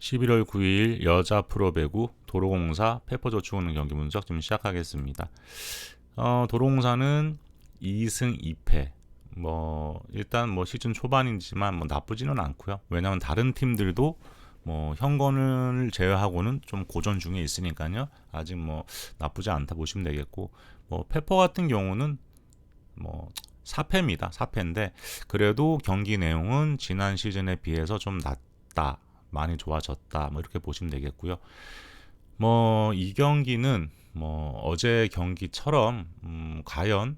11월 9일 여자 프로배구 도로공사 페퍼저축은행 경기 분석 좀 시작하겠습니다. 어, 도로공사는 2승 2패. 뭐 일단 뭐 시즌 초반이지만 뭐 나쁘지는 않고요. 왜냐하면 다른 팀들도 뭐 현건을 제외하고는 좀 고전 중에 있으니까요. 아직 뭐 나쁘지 않다 보시면 되겠고 뭐 페퍼 같은 경우는 뭐 4패입니다. 4패인데 그래도 경기 내용은 지난 시즌에 비해서 좀 낫다. 많이 좋아졌다. 뭐 이렇게 보시면 되겠고요. 뭐 이 경기는 뭐 어제 경기처럼 음, 과연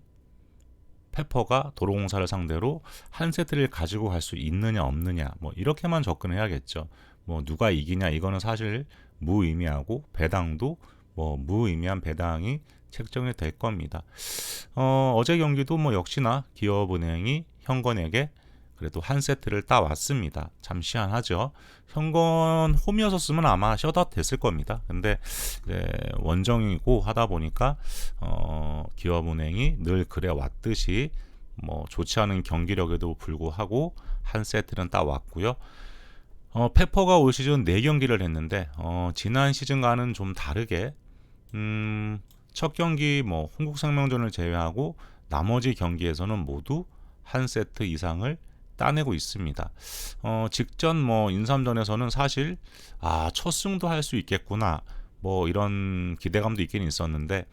페퍼가 도로공사를 상대로 한 세트를 가지고 갈 수 있느냐 없느냐 뭐 이렇게만 접근해야겠죠. 뭐 누가 이기냐 이거는 사실 무의미하고 배당도 뭐 무의미한 배당이 책정이 될 겁니다. 어, 어제 경기도 뭐 역시나 기업은행이 현건에게 그래도 한 세트를 따왔습니다. 참 희한하죠. 현건 홈이었었으면 아마 셧아웃 됐을 겁니다. 근데 원정이고 하다 보니까 어, 기업은행이 늘 그래 왔듯이 뭐 좋지 않은 경기력에도 불구하고 한 세트는 따왔고요. 어, 페퍼가 올 시즌 4경기를 했는데 어, 지난 시즌과는 좀 다르게 음, 첫 경기 뭐 홍국생명전을 제외하고 나머지 경기에서는 모두 한 세트 이상을 따내고 있습니다. 어, 직전 뭐 인삼전에서는 사실 아, 첫 승도 할 수 있겠구나. 뭐 이런 기대감도 있긴 있었는데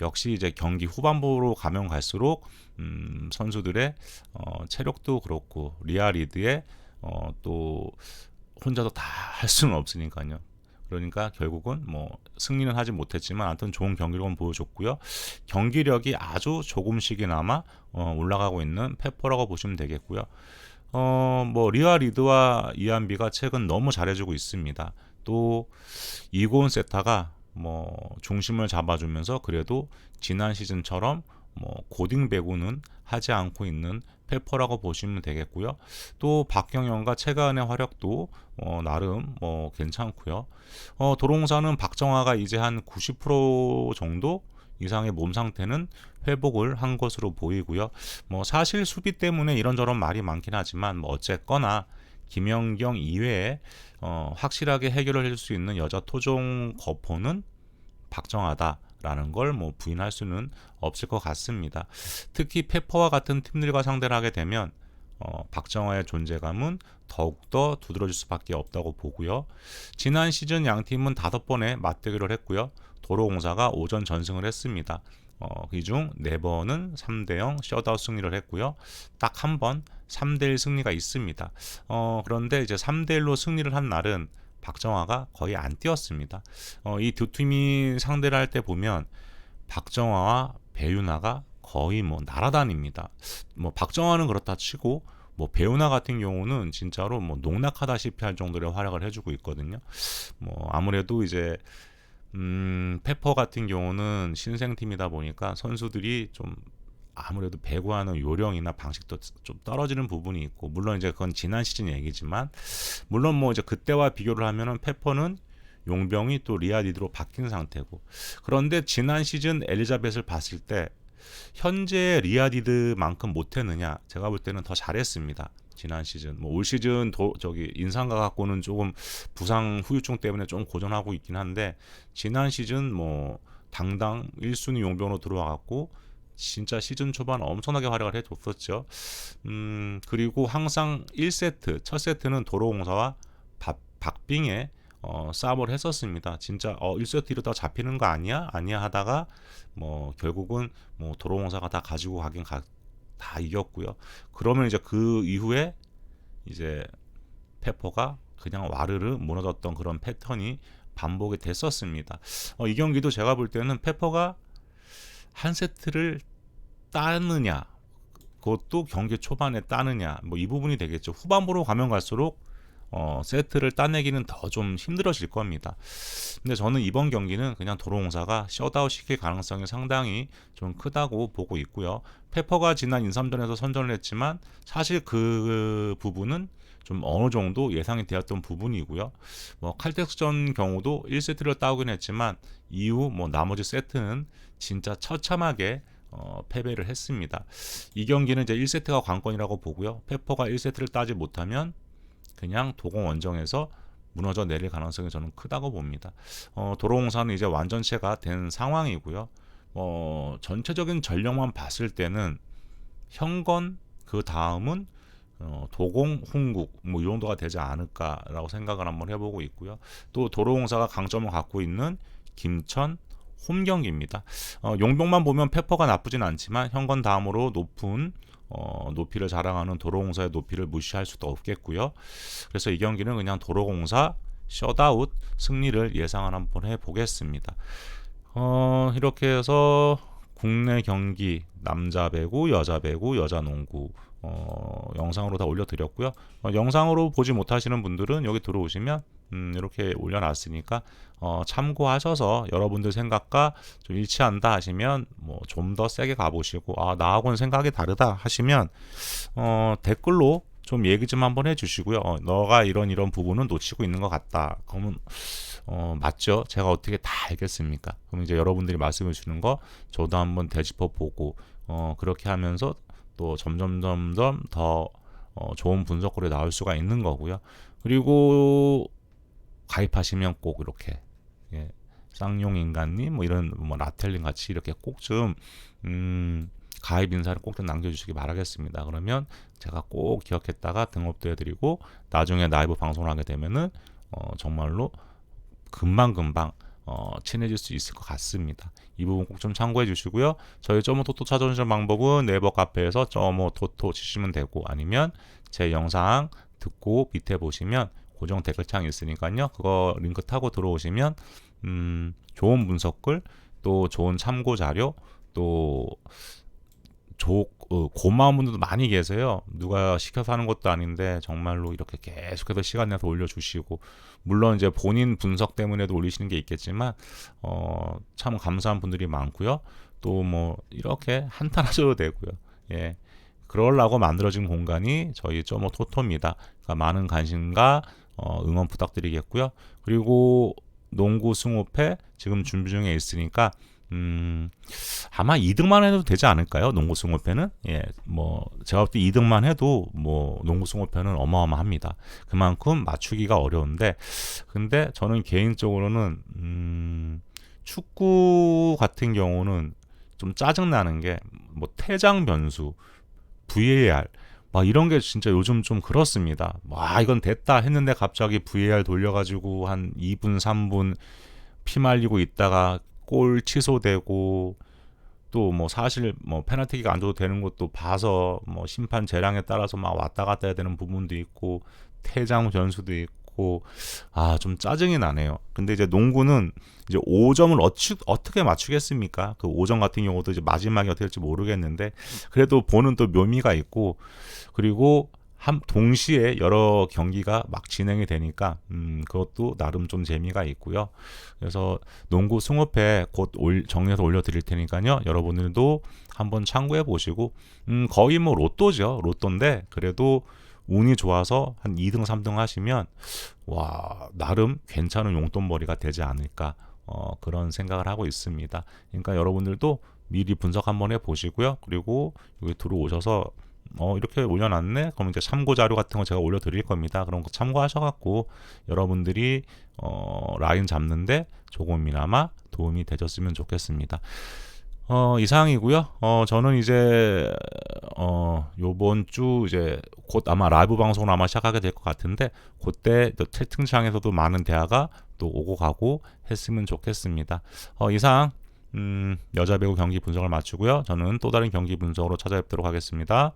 역시 이제 경기 후반부로 가면 갈수록 음, 선수들의 어, 체력도 그렇고 리아리드의 어, 또 혼자서 다 할 수는 없으니까요. 그러니까 결국은 뭐 승리는 하지 못했지만 아무튼 좋은 경기력은 보여줬고요. 경기력이 아주 조금씩이나마 어, 올라가고 있는 페퍼라고 보시면 되겠고요. 어, 뭐 리아 리드와 이안비가 최근 너무 잘해주고 있습니다. 또 이고은 세타가 뭐 중심을 잡아주면서 그래도 지난 시즌처럼 뭐 고딩 배구는 하지 않고 있는 페퍼라고 보시면 되겠고요. 또 박경영과 최가은의 활약도 어, 나름 뭐 괜찮고요. 어, 도롱사는 박정화가 이제 한 90% 정도 이상의 몸 상태는 회복을 한 것으로 보이고요. 뭐 사실 수비 때문에 이런저런 말이 많긴 하지만 뭐 어쨌거나 김연경 이외에 어, 확실하게 해결을 할수 있는 여자 토종 거포는 박정하다 라는 걸 뭐 부인할 수는 없을 것 같습니다. 특히 페퍼와 같은 팀들과 상대를 하게 되면 어, 박정화의 존재감은 더욱더 두드러질 수밖에 없다고 보고요. 지난 시즌 양 팀은 다섯 번의 맞대결을 했고요. 도로공사가 오전 전승을 했습니다. 어, 그중 4번은 3대0 셧아웃 승리를 했고요. 딱 한 번 3대1 승리가 있습니다. 어, 그런데 이제 3대1로 승리를 한 날은 박정화가 거의 안 뛰었습니다. 어, 이 두 팀이 상대를 할 때 보면 박정화와 배윤아가 거의 뭐 날아다닙니다. 뭐 박정화는 그렇다 치고 뭐 배우나 같은 경우는 진짜로 뭐 농락하다시피 할 정도의 활약을 해주고 있거든요. 뭐 아무래도 이제 음, 페퍼 같은 경우는 신생팀이다 보니까 선수들이 좀 아무래도 배구하는 요령이나 방식도 좀 떨어지는 부분이 있고 물론 이제 그건 지난 시즌 얘기지만 물론 뭐 이제 그때와 비교를 하면은 페퍼는 용병이 또 리아디드로 바뀐 상태고 그런데 지난 시즌 엘리자벳을 봤을 때 현재 리아디드만큼 못했느냐 제가 볼 때는 더 잘했습니다. 지난 시즌 뭐 올 시즌 도, 저기 인상과 갖고는 조금 부상 후유증 때문에 좀 고전하고 있긴 한데 지난 시즌 뭐 당당 1순위 용병으로 들어와 갖고 진짜 시즌 초반 엄청나게 활약을 해줬었죠. 음, 그리고 항상 1세트, 첫 세트는 도로공사와 박, 박빙의 어, 싸움을 했었습니다. 진짜 어 1세트 이러다 잡히는 거 아니야? 아니야 하다가 뭐 결국은 뭐 도로공사가 다 가지고 가긴 가, 다 이겼고요. 그러면 이제 그 이후에 이제 페퍼가 그냥 와르르 무너졌던 그런 패턴이 반복이 됐었습니다. 어, 이 경기도 제가 볼 때는 페퍼가 한 세트를 따느냐, 그것도 경기 초반에 따느냐, 뭐 이 부분이 되겠죠. 후반부로 가면 갈수록 어, 세트를 따내기는 더 좀 힘들어질 겁니다. 근데 저는 이번 경기는 그냥 도로공사가 셧아웃 시킬 가능성이 상당히 좀 크다고 보고 있고요. 페퍼가 지난 인삼전에서 선전을 했지만 사실 그 부분은 좀 어느 정도 예상이 되었던 부분이고요. 뭐 칼텍스전 경우도 1세트를 따오긴 했지만 이후 뭐 나머지 세트는 진짜 처참하게 어, 패배를 했습니다. 이 경기는 이제 1세트가 관건이라고 보고요. 페퍼가 1세트를 따지 못하면 그냥 도공 원정에서 무너져 내릴 가능성이 저는 크다고 봅니다. 어, 도로공사는 이제 완전체가 된 상황이고요. 어, 전체적인 전력만 봤을 때는 현건 그 다음은 어, 도공, 훈국 뭐 이 정도가 되지 않을까라고 생각을 한번 해보고 있고요. 또 도로공사가 강점을 갖고 있는 김천 홈 경기입니다. 어, 용병만 보면 페퍼가 나쁘진 않지만 현건 다음으로 높은 어, 높이를 자랑하는 도로공사의 높이를 무시할 수도 없겠고요. 그래서 이 경기는 그냥 도로공사 셧아웃 승리를 예상을 한번 해보겠습니다. 어, 이렇게 해서 국내 경기 남자 배구, 여자 배구, 여자 농구 어, 영상으로 다 올려드렸고요. 어, 영상으로 보지 못하시는 분들은 여기 들어오시면 음, 이렇게 올려놨으니까 어, 참고하셔서 여러분들 생각과 좀 일치한다 하시면 뭐 좀 더 세게 가보시고 아 나하고는 생각이 다르다 하시면 어, 댓글로 좀 얘기 좀 한번 해주시고요. 어, 너가 이런 이런 부분은 놓치고 있는 것 같다. 그러면 어, 맞죠? 제가 어떻게 다 알겠습니까? 그럼 이제 여러분들이 말씀해 주는 거 저도 한번 되짚어 보고 어, 그렇게 하면서 또 점점 점점 더 어, 좋은 분석글이 나올 수가 있는 거고요. 그리고 가입하시면 꼭 이렇게 예, 쌍용 인간님 뭐 이런 뭐 라텔린 같이 이렇게 꼭좀 음, 가입 인사를 꼭 좀 남겨주시기 바라겠습니다. 그러면 제가 꼭 기억했다가 등록도 해드리고 나중에 라이브 방송을 하게 되면은 어, 정말로 금방 금방 어, 친해질 수 있을 것 같습니다. 이 부분 꼭 좀 참고해 주시고요. 저희 점모 토토 찾아오시는 방법은 네이버 카페에서 점모 토토 치시면 되고 아니면 제 영상 듣고 밑에 보시면 고정 댓글창이 있으니까요. 그거 링크 타고 들어오시면 음, 좋은 분석글 또 좋은 참고 자료 또 조, 어, 고마운 분들도 많이 계세요. 누가 시켜서 하는 것도 아닌데 정말로 이렇게 계속해서 시간 내서 올려주시고 물론 이제 본인 분석 때문에도 올리시는 게 있겠지만 어, 참 감사한 분들이 많고요. 또 뭐 이렇게 한탄하셔도 되고요. 예. 그러려고 만들어진 공간이 저희 점오 토토입니다. 그러니까 많은 관심과 어, 응원 부탁드리겠고요. 그리고 농구 승호패 지금 준비 중에 있으니까 음, 아마 2등만 해도 되지 않을까요? 농구 승호패는? 예, 뭐, 제가 볼 때 2등만 해도 뭐, 농구 승호패는 어마어마합니다. 그만큼 맞추기가 어려운데, 근데 저는 개인적으로는, 음, 축구 같은 경우는 좀 짜증 나는 게, 뭐, 퇴장 변수, VAR, 막 이런 게 진짜 요즘 좀 그렇습니다. 와, 이건 됐다 했는데 갑자기 VAR 돌려가지고 한 2분, 3분 피 말리고 있다가 골 취소되고 또 뭐 사실 뭐 페널티가 안 줘도 되는 것도 봐서 뭐 심판 재량에 따라서 막 왔다 갔다 해야 되는 부분도 있고 퇴장 변수도 있고 아 좀 짜증이 나네요. 근데 이제 농구는 이제 5점을 어치, 어떻게 맞추겠습니까? 그 5점 같은 경우도 이제 마지막에 어떻게 될지 모르겠는데 그래도 보는 또 묘미가 있고 그리고 한 동시에 여러 경기가 막 진행이 되니까 음, 그것도 나름 좀 재미가 있고요. 그래서 농구 승호패 곧 올, 정리해서 올려드릴 테니까요. 여러분들도 한번 참고해 보시고 음, 거의 뭐 로또죠. 로또인데 그래도 운이 좋아서 한 2등, 3등 하시면 와 나름 괜찮은 용돈벌이가 되지 않을까 어, 그런 생각을 하고 있습니다. 그러니까 여러분들도 미리 분석 한번 해 보시고요. 그리고 여기 들어오셔서 어 이렇게 올려놨네 그럼 이제 참고 자료 같은 거 제가 올려드릴 겁니다 그런 거 참고하셔갖고 여러분들이 어 라인 잡는데 조금이나마 도움이 되셨으면 좋겠습니다 어 이상이고요 어 저는 이제 어 요번 주 이제 곧 아마 라이브 방송을 아마 시작하게 될 것 같은데 그때 또 채팅창에서도 많은 대화가 또 오고 가고 했으면 좋겠습니다 어 이상 음, 여자 배구 경기 분석을 마치고요. 저는 또 다른 경기 분석으로 찾아뵙도록 하겠습니다.